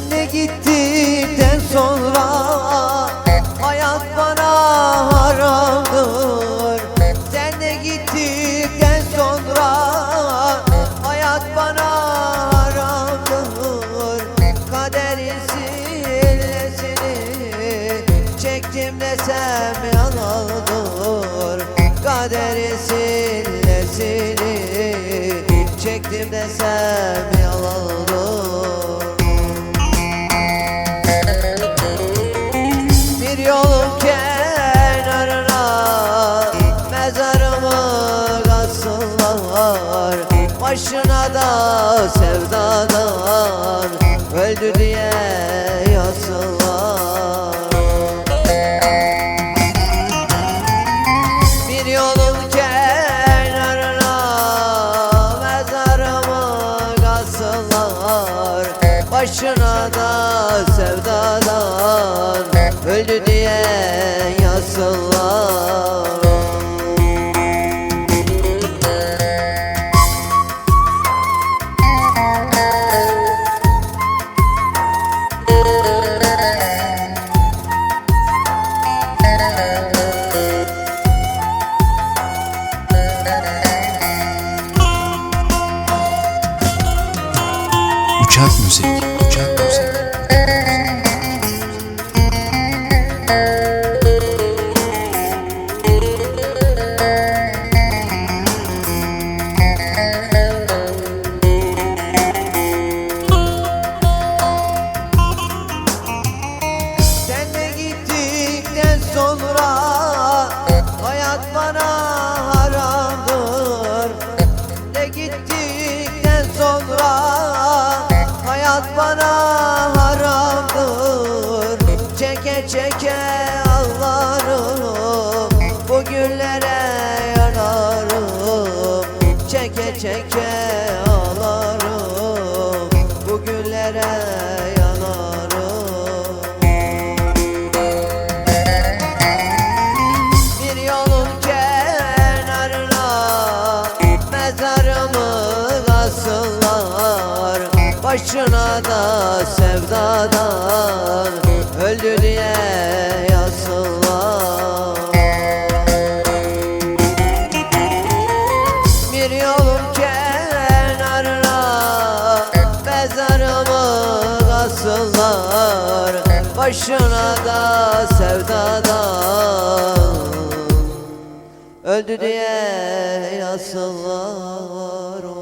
Sen de gittikten sonra Hayat bana haramdır Sen de gittikten sonra Hayat bana haramdır Kaderin sillesini Çektim desem yalandır. Kaderin sillesini Çektim desem öldü diye yazsınlar Bir yolun kenarına mezarımı kazsınlar Başına da sevdadan. Öldü diye yazsınlar Uçak müzik, uçak müzik. Sen de sonra hayat bana hayat bana haramdır Çeke çeke ağlarım. Bu günlere yanarım. Çeke çeke ağlarım. Bu günlere yanarım. Bir yolun Başına da sevdadan öldü diye yazsınlar Bir yolun kenarına mezarımı kazsınlar Başına da sevdadan öldü diye yazsınlar